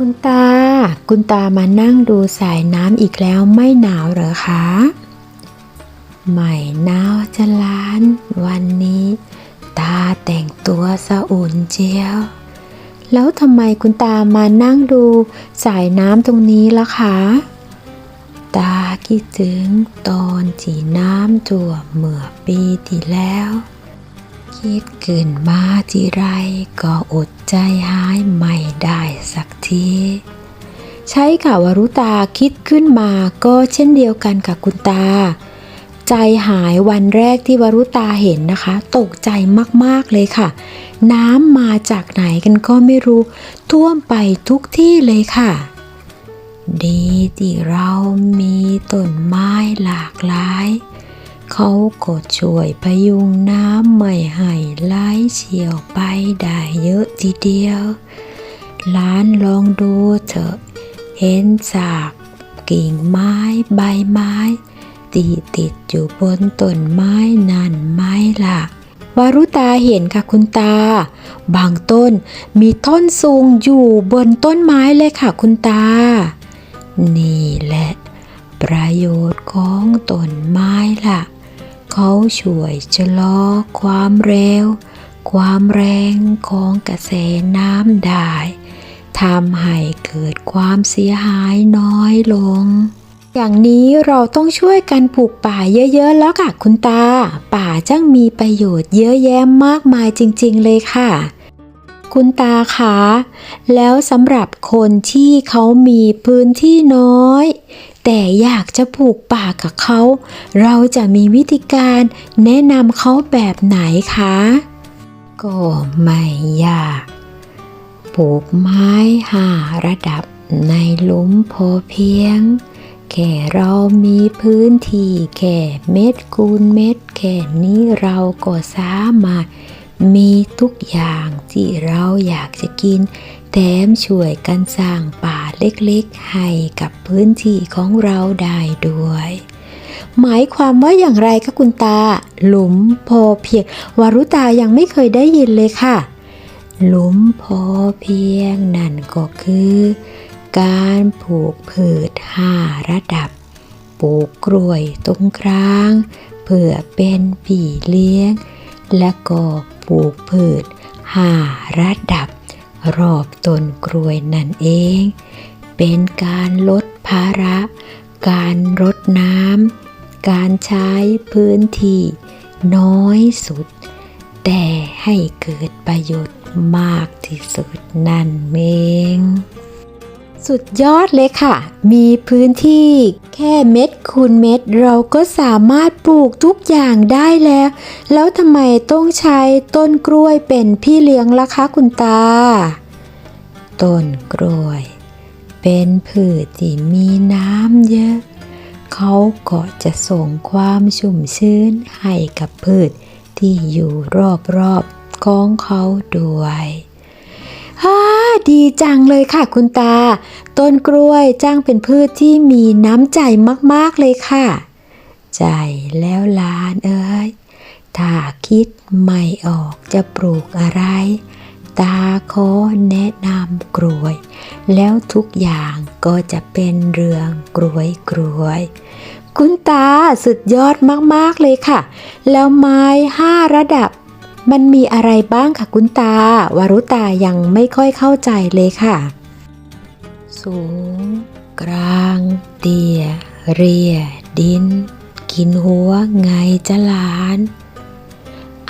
คุณตา คุณตามานั่งดูสายน้ำอีกแล้วไม่หนาวเหรอคะ ไม่หนาวจะล้าน วันนี้ ตาแต่งตัวสะอุ่นเจียว แล้วทำไมคุณตามานั่งดูสายน้ำตรงนี้ล่ะคะ ตาคิดถึงตอนที่น้ำท่วมเมื่อปีที่แล้ว คิดขึ้นมาทีไรก็อดใจหายไม่ได้สัก ทีใช่ค่ะวรุตาคิดขึ้นมาก็เช่นเดียวกันกับคุณตา ใจหายวันแรกที่วรุตาเห็นนะคะ ตกใจมากๆเลยค่ะ น้ำมาจากไหนกันก็ไม่รู้ ท่วมไปทุกที่เลยค่ะ ดีที่เรามีต้นไม้หลากหลาย เขาก็ช่วยพยุงน้ำไม่ให้ไหลเฉียวไปได้เยอะทีเดียว ลานลองดูเถอะ เห็นสากกิ่งไม้ใบไม้ ตีติดอยู่บนต้นไม้นั่นไหมล่ะ วารุตาเห็นค่ะคุณตา บางต้นมีต้นสูงอยู่บนต้นไม้เลยค่ะคุณตา นี่แหละ ประโยชน์ของต้นไม้ล่ะ เขาช่วยชะลอความเร็วความแรงของกระแสน้ำได้ ทำให้เกิดความเสียหายน้อยลง อย่างนี้เราต้องช่วยกันปลูกป่าเยอะๆแล้วค่ะคุณตา ป่าจ้างมีประโยชน์เยอะแยะมากมายจริงๆเลยค่ะ คุณตาคะแล้วสำหรับคนที่เขามีพื้นที่น้อยแต่อยากจะปลูกป่ากับเขา เราจะมีวิธีการแนะนำเขาแบบไหนคะ ก็ไม่ยาก ปลูกไม้ห้าระดับในหลุมพอเพียง แค่เรามีพื้นที่แค่เม็ดคูณเม็ดแค่นี้เราก็สามารถมีทุกอย่างที่เราอยากจะกิน แถมช่วยกันสร้างป่าเล็กๆ ให้กับพื้นที่ของเราได้ด้วย หมายความว่าอย่างไรคะคุณตา หลุมพอเพียงวารุตายังไม่เคยได้ยินเลยค่ะ หลุมพอเพียงนั่นก็คือ การปลูกพืชห้าระดับ ปลูกกล้วยตรงกลางเพื่อเป็นปีเลี้ยง และก็ปลูกพืชห้าระดับ รอบต้นกล้วยนั่นเอง เป็นการลดภาระ การรดน้ำการใช้พื้นที่น้อยสุด แต่ให้เกิดประโยชน์ มากที่สุดนั่นเองสุดยอดเลยค่ะ มีพื้นที่แค่เม็ดคูณเม็ดเราก็สามารถปลูกทุกอย่างได้แล้ว แล้วทำไมต้องใช้ต้นกล้วยเป็นพี่เลี้ยงล่ะคะคุณตา ต้นกล้วย เป็นพืชที่มีน้ำเยอะ เขาก็จะส่งความชุ่มชื้นให้กับพืชที่อยู่รอบๆ ของเขาด้วยฮ่าดีจังเลยค่ะคุณตา ต้นกล้วยจ้างเป็นพืชที่มีน้ำใจมากๆเลยค่ะ ใจแล้วลานเอ้ย ถ้าคิดไม่ออกจะปลูกอะไร ตาขอแนะนำกล้วย แล้วทุกอย่างก็จะเป็นเรื่องกล้วยกล้วยคุณตาสุดยอดมาก ๆ เลยค่ะ แล้วไม้ห้าระดับ มันมีอะไรบ้างค่ะคุณตาวารุตายังไม่ค่อยเข้าใจเลยค่ะ สูง กลาง เตี้ย เรีย ดิน กินหัวไงจะหลาน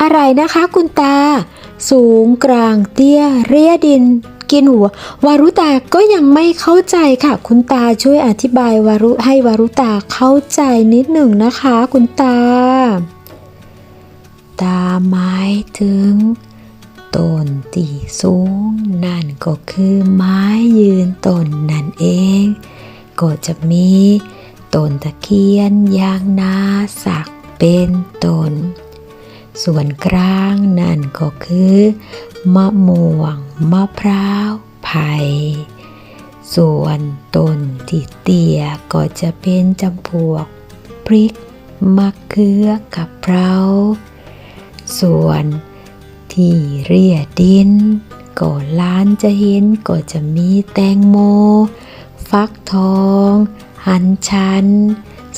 อะไรนะคะคุณตา สูงกลางเตี้ย เรียดิน กินหัว วารุตาก็ยังไม่เข้าใจค่ะ คุณตาช่วยอธิบายวารุให้วารุตาเข้าใจนิดหนึ่งนะคะ คุณตา ตาหมายถึงต้นที่สูง นั่นก็คือไม้ยืนต้นนั่นเอง ก็จะมีต้นตะเคียนยางนาสักเป็นต้น ส่วนกลางนั่นก็คือ มะม่วง มะพร้าวไผ่ส่วนต้นที่เตี้ยก็จะเป็นจำพวก พริกมะเขือกับเพรา ส่วนที่เรียดินก็ล้านจะเห็นก็จะมีแตงโม ฟักทอง หันชัน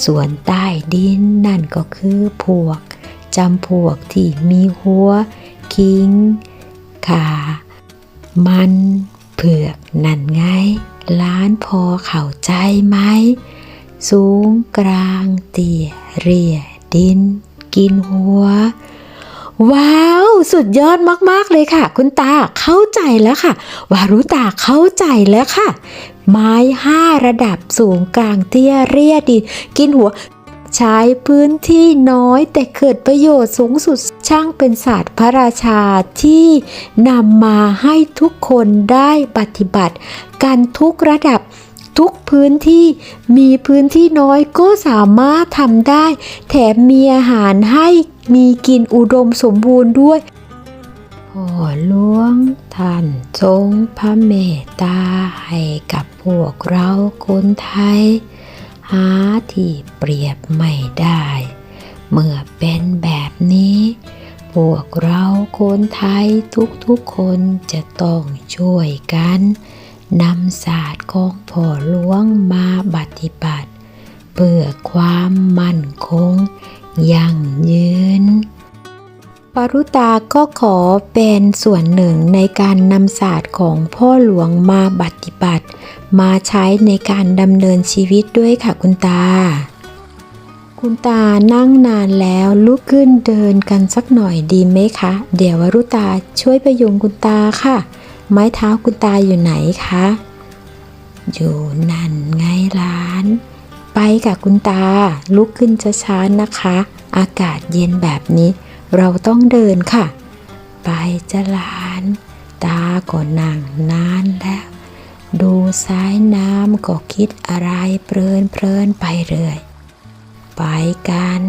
ส่วนใต้ดินนั่นก็คือพวกจำพวกที่มีหัว คิงขามันเผือกนั่นไง ล้านพอเข้าใจไหม สูงกลางเตี้ยเรียดิน กินหัว ว้าว สุดยอดมาก ๆ เลยค่ะ คุณตาเข้าใจแล้วค่ะ วารุตาเข้าใจแล้วค่ะ ไม้ห้าระดับสูงกลางเตี้ยเรียดินกินหัวใช้พื้นที่น้อยแต่เกิดประโยชน์สูงสุดช่างเป็นศาสตร์พระราชาที่นำมาให้ทุกคนได้ปฏิบัติ กันทุกระดับ ทุกพื้นที่ มีพื้นที่น้อยก็สามารถทำได้ แถมมีอาหารให้มีกินอุดมสมบูรณ์ด้วยพ่อหลวงท่านทรงพระเมตตาให้กับพวกเราคนไทย หาที่เปรียบไม่ได้ เมื่อเป็นแบบนี้ พวกเราคนไทยทุกๆคนจะต้องช่วยกัน นำศาสตร์ของพ่อหลวงมาปฏิบัติ เพื่อความมั่นคงยั่งยืน ปรุตาก็ขอเป็นส่วนหนึ่งในการนำศาสตร์ของพ่อหลวงมาปฏิบัติ มาใช้ในการดำเนินชีวิตด้วยค่ะคุณตา คุณตานั่งนานแล้วลุกขึ้นเดินกันสักหน่อยดีไหมคะ เดี๋ยววรุตาช่วยประยุงคุณตาค่ะ ไม้เท้าคุณตาอยู่ไหนคะ อยู่นั่นไงหลาน ไปกับคุณตา ลุกขึ้นช้าๆนะคะ อากาศเย็นแบบนี้ เราต้องเดินค่ะ ไปจะหลาน ตาก็นั่งนานแล้ว ดูสายน้ำก็คิดอะไรเพลินเพลินไปเรื่อย ไปกัน